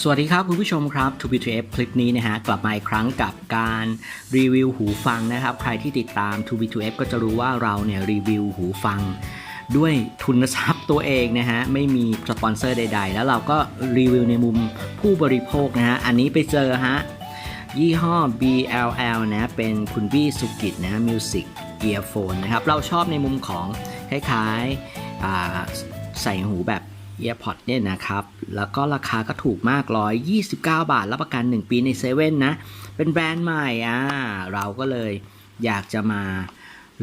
สวัสดีครับคุณผู้ชมครับ To b 2 f คลิปนี้นะฮะกลับมาอีกครั้งกับการรีวิวหูฟังนะครับ ใครที่ติดตาม To b 2 f ก็จะรู้ว่าเราเนี่ยรีวิวหูฟัง ด้วยทุนทรัพย์ตัวเองนะฮะไม่มีสปอนเซอร์ใด ๆ แล้วเราก็รีวิวในมุมผู้บริโภคนะฮะอันนี้ไปเจอฮะยี่ห้อ BLL นะเป็นคุณบี้สุกิตนะ Music Earphone นะครับเราชอบในมุมของคล้ายๆใส่หูแบบ EarPod เนี่ยนะครับ แล้วก็ราคาก็ถูกมาก 129 บาท รับประกัน 1 ปีในเซเว่นนะ เป็นแบรนด์ใหม่อ่าเราก็เลยอยากจะมา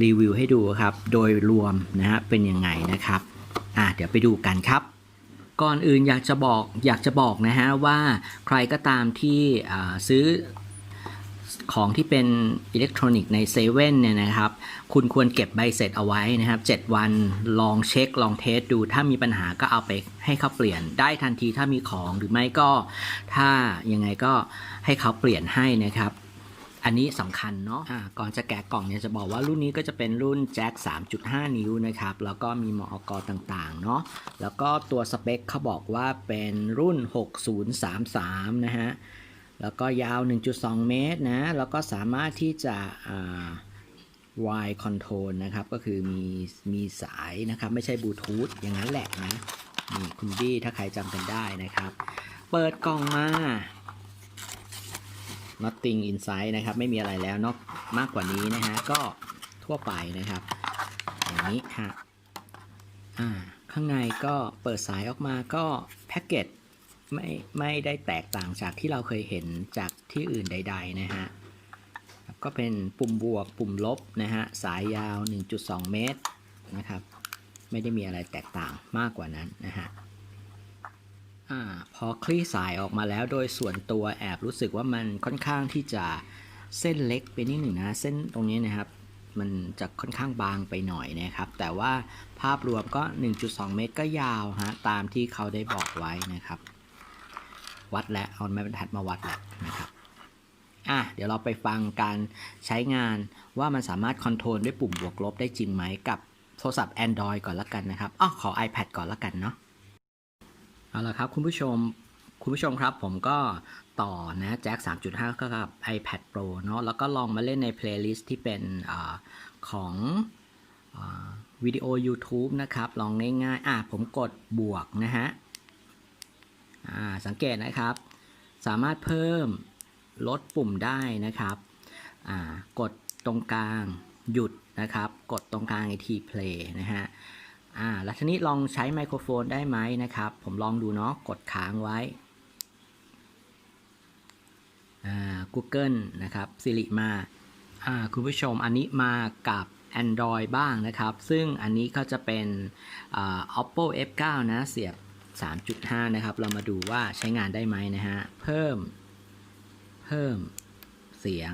รีวิวให้ดูครับ โดยรวมนะฮะเป็นยังไงนะครับอ่าเดี๋ยวไปดูกันครับ ก่อนอื่นอยากจะบอกอยากจะบอกนะฮะว่าใครก็ตามที่ซื้อ ของที่เป็นอิเล็กทรอนิกส์ในเซเว่นเนี่ยนะครับ คุณควรเก็บใบเสร็จเอาไว้นะครับ 7 วันลองเช็ค ลองเทสดู ถ้ามีปัญหาก็เอาไปให้เขาเปลี่ยนได้ทันทีถ้ามีของหรือไม่ก็ ถ้ายังไงก็ให้เขาเปลี่ยนให้นะครับอันนี้สำคัญเนาะะก่อนจะแกะกล่องเนี่ยจะบอกว่ารุ่นนี้ก็จะเป็นรุ่นแจ็ค3.5 นิ้วนะครับ แล้วก็มีมอกต่างๆ เนาะ แล้วก็ตัวสเปคเขาบอกว่าเป็นรุ่น 6033 นะฮะ แล้วก็ยาว 1.2 เมตรนะ แล้วก็สามารถที่จะอ่า wire control นะครับ ก็คือมีมีสายนะครับ ไม่ใช่บลูทูธอย่างนั้นแหละนะนี่คุณบี้ถ้าใครจำกันได้นะครับ เปิดกล่องมา nothing inside นะครับ ไม่มีอะไรแล้วนอกมากกว่านี้นะฮะ ก็ทั่วไปนะครับ อย่างนี้ฮะ อ่า ข้างในก็เปิดสายออกมาก็แพ็กเกจ ไม่ไม่ได้แตกต่างจากที่เราเคยเห็นจากที่อื่นใด ๆ นะฮะก็เป็นปุ่มบวกปุ่มลบนะฮะสายยาว 1.2 เมตรนะครับไม่ได้มีอะไรแตกต่างมากกว่านั้นนะฮะอาพอคลี่สายออกมาแล้วโดยส่วนตัวแอบรู้สึกว่ามันค่อนข้างที่จะเส้นเล็กไปนิดหนึ่งนะเส้นตรงนี้นะครับมันจะค่อนข้างบางไปหน่อยนะครับ แต่ว่าภาพรวมก็ 1.2 เมตรก็ยาวฮะตามที่เขาได้บอกไว้นะครับ วัดและเอาไม้บรรทัดมาวัดแล้วนะครับอะเดี๋ยวเราไปฟังการใช้งานว่ามันสามารถคอนโทรลด้วยปุ่มบวกลบได้จริงไหมกับโทรศัพท์ Android ก่อนละกันนะครับอ๋อขอ iPad ก่อนละกันเนาะเอาละครับคุณผู้ชมคุณผู้ชมครับผมก็ต่อนะแจ็ค3.5 ก็กับ iPad Pro เนาะแล้วก็ลองมาเล่นใน playlist ที่เป็นอาของอาวิดีโอ YouTube นะครับ ลองง่ายๆอะผมกดบวกนะฮะอ่า สังเกตนะครับ สามารถเพิ่มลดปุ่มได้นะครับ กดตรงกลางหยุดนะครับ กดตรงกลางไอที play นะฮะอ่าแล้วทีนี้ลองใช้ไมโครโฟนได้ไหมนะครับ ผมลองดูเนาะ กดค้างไว้อ่า Google นะครับ Siri มาอ่าคุณผู้ชมอันนี้มากับ Android บ้างนะครับ ซึ่งอันนี้ก็จะเป็น Oppo F9 นะ เสียบ 3.5 นะครับ เรามาดูว่าใช้งานได้ไหมนะฮะ เพิ่ม เพิ่มเสียง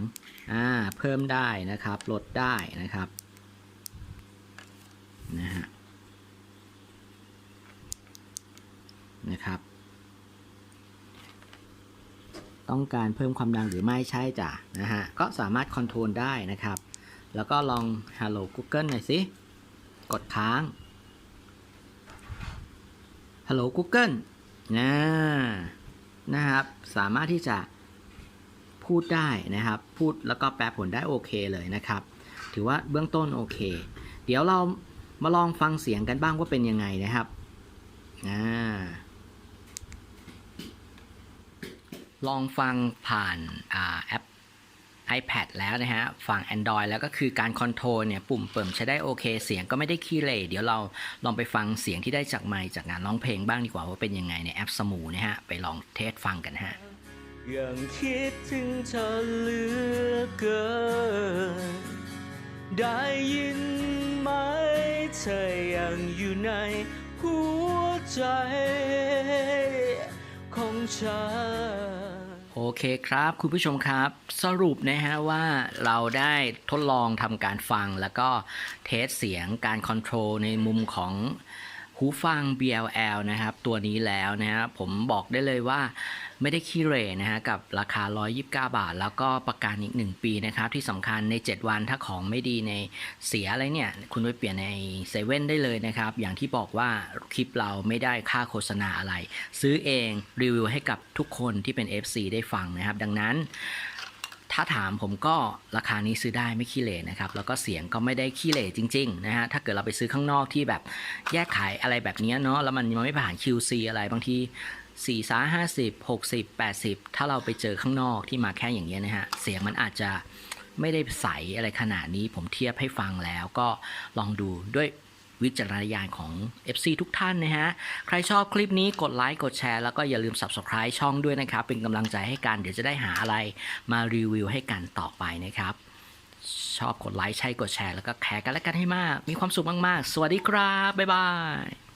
อ่า เพิ่มได้นะครับ ลดได้นะครับ นะฮะ นะครับ ต้องการเพิ่มความดังหรือไม่ใช่จ้ะ นะฮะ ก็สามารถคอนโทรลได้นะครับ แล้วก็ลอง Hello Google หน่อยสิ กดค้าง Hello Google นะนะครับ สามารถที่จะพูดได้นะครับ พูดแล้วก็แปลผลได้โอเคเลยนะครับ ถือว่าเบื้องต้นโอเค เดี๋ยวเรามาลองฟังเสียงกันบ้างว่าเป็นยังไงนะครับอ่าลองฟังผ่านอแอป iPad แล้วนะฮะ ฝั่ง Android แล้วก็คือการคอนโทรลเนี่ย ปุ่มเปิมใช้ได้โอเค เสียงก็ไม่ได้ขี้เหร่เดี๋ยวเราลองไปฟังเสียงที่ได้จากไมค์จากงานร้องเพลงบ้างดีกว่าว่าเป็นยังไงในแอปสมูนะฮะ ไปลองเทสฟังกันฮะยังคิดถึงเธอเหลือเกิน ได้ยินไหมเธอยังอยู่ในหัวใจของฉัน โอเคครับคุณผู้ชมครับสรุปนะฮะว่าเราได้ทดลองทำการฟังแล้วก็เทสเสียงการคอนโทรลในมุมของ หูฟัง BLL นะครับ ตัวนี้แล้วนะครับผมบอกได้เลยว่าไม่ได้ขี้เรนะฮะกับราคา 129 บาท แล้วก็ประกันอีก 1 ปีนะครับ ที่สำคัญใน 7 วันถ้าของไม่ดีในเสียอะไรเนี่ย คุณไปเปลี่ยนในเซเว่นได้เลยนะครับ อย่างที่บอกว่าคลิปเราไม่ได้ค่าโฆษณาอะไร ซื้อเองรีวิวให้กับทุกคนที่เป็น FC ได้ฟังนะครับ ดังนั้น ถ้าถามผมก็ราคานี้ซื้อได้ไม่ขี้เหร่นะครับ แล้วก็เสียงก็ไม่ได้ขี้เหร่จริงๆนะฮะถ้าเกิดเราไปซื้อข้างนอกที่แบบแยกขายอะไรแบบเนี้ยเนาะแล้วมันยังไม่ผ่าน QC อะไรบางที4 3 50 60 80ถ้าเราไปเจอข้างนอกที่มาแค่อย่างเงี้ยนะฮะเสียงมันอาจจะไม่ได้ใสอะไรขนาดนี้ผมเทียบให้ฟังแล้วก็ลองดูด้วย วิจารณญาณของ FC ทุกท่านนะฮะ ใครชอบคลิปนี้กดไลค์กดแชร์แล้วก็อย่าลืม Subscribe ช่องด้วยนะครับ เป็นกำลังใจให้กัน เดี๋ยวจะได้หาอะไรมารีวิวให้กันต่อไปนะครับ ชอบกดไลค์ใช่กดแชร์แล้วก็แคร์กันและกันให้มาก มีความสุขมากๆ สวัสดีครับ บ๊ายบาย